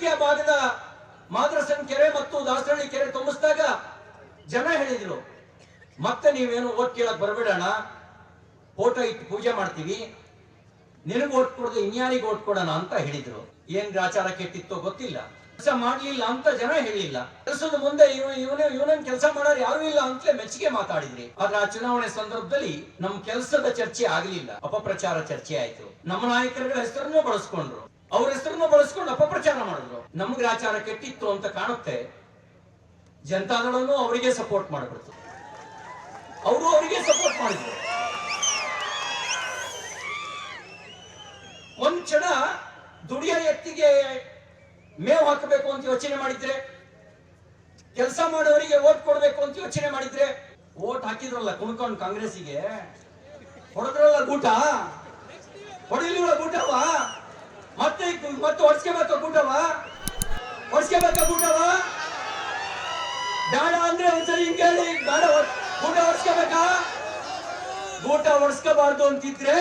ಶಕ್ತಿಯ ಭಾಗದ ಮಾದ್ರಸನ್ ಕೆರೆ ಮತ್ತು ದಾಸರಳ್ಳಿ ಕೆರೆ ತುಂಬಿಸಿದಾಗ ಜನ ಹೇಳಿದ್ರು, ಮತ್ತೆ ನೀವೇನು ಓಟ್ ಕೇಳಕ್ ಬರಬೇಡಣ ಫೋಟೋ ಇಟ್ಟು ಪೂಜೆ ಮಾಡ್ತೀವಿ. ನಿನಗೆ ಓಟ್ ಕೊಡೋದು, ಇನ್ಯಾರಿಗೆ ಓಟ್ ಕೊಡೋಣ ಅಂತ ಹೇಳಿದ್ರು. ಏನ್ ಆಚಾರ ಕೆಟ್ಟಿತ್ತೋ ಗೊತ್ತಿಲ್ಲ. ಕೆಲಸ ಮಾಡ್ಲಿಲ್ಲ ಅಂತ ಜನ ಹೇಳಿಲ್ಲ. ಕೆಲಸದ ಮುಂದೆ ಇವನ ಇವನೇ, ಇವನನ್ ಕೆಲಸ ಮಾಡೋರು ಯಾರು ಇಲ್ಲ ಅಂತಲೇ ಮೆಚ್ಚುಗೆ ಮಾತಾಡಿದ್ರಿ. ಆದ್ರೆ ಆ ಚುನಾವಣೆ ಸಂದರ್ಭದಲ್ಲಿ ನಮ್ ಕೆಲಸದ ಚರ್ಚೆ ಆಗಲಿಲ್ಲ. ಅಪಪ್ರಚಾರ ಚರ್ಚೆ ಆಯ್ತು. ನಮ್ಮ ನಾಯಕರುಗಳ ಹೆಸರನ್ನು ಬಳಸ್ಕೊಂಡ್ರು. ಅವ್ರ ಹೆಸರನ್ನು ಬಳಸ್ಕೊಂಡು ಅಪಪ್ರಚಾರ ಮಾಡಿದ್ರು. ನಮ್ಗೆ ಆಚಾರ ಕೆಟ್ಟಿತ್ತು ಅಂತ ಕಾಣುತ್ತೆ. ಜನತಾದಳನು ಅವರಿಗೆ ಸಪೋರ್ಟ್ ಮಾಡಿಬಿಡ್ತು ಅವರು ಅವರಿಗೆ ಸಪೋರ್ಟ್ ಮಾಡಿದ್ರು. ಒಂದ್ ಕ್ಷಣ ದುಡಿಯ ಎತ್ತಿಗೆ ಮೇವು ಹಾಕಬೇಕು ಅಂತ ಯೋಚನೆ ಮಾಡಿದ್ರೆ, ಕೆಲಸ ಮಾಡೋರಿಗೆ ಓಟ್ ಕೊಡ್ಬೇಕು ಅಂತ ಯೋಚನೆ ಮಾಡಿದ್ರೆ, ಓಟ್ ಹಾಕಿದ್ರಲ್ಲ ಕುಣ್ಕೊಂಡು ಕಾಂಗ್ರೆಸ್ಗೆ ಹೊಡೆದ್ರಲ್ಲ ಗೂಟ? ಹೊಡಿಲಿಲ್ಲ ಗೂಟವ ಮತ್ತೆ ಮತ್ತೆ ಹೊಡ್ಸ್ಕೋಬೇಕ ಹೊಡ್ಸ್ಕೆ ಹೊಡ್ಸ್ಕೋಬೇಕ ಗೂಟವ ಬೇಡ ಅಂದ್ರೆ ಒಂದ್ಸರಿ ಹಿಂಗೆ ಹೇಳಿ, ಬೇಡ ಗೂಟ ಹೊಡ್ಸ್ಕೋಬೇಕಾ? ಗೂಟ ಹೊಡ್ಸ್ಕೋಬಾರ್ದು ಅಂತಿದ್ರೆ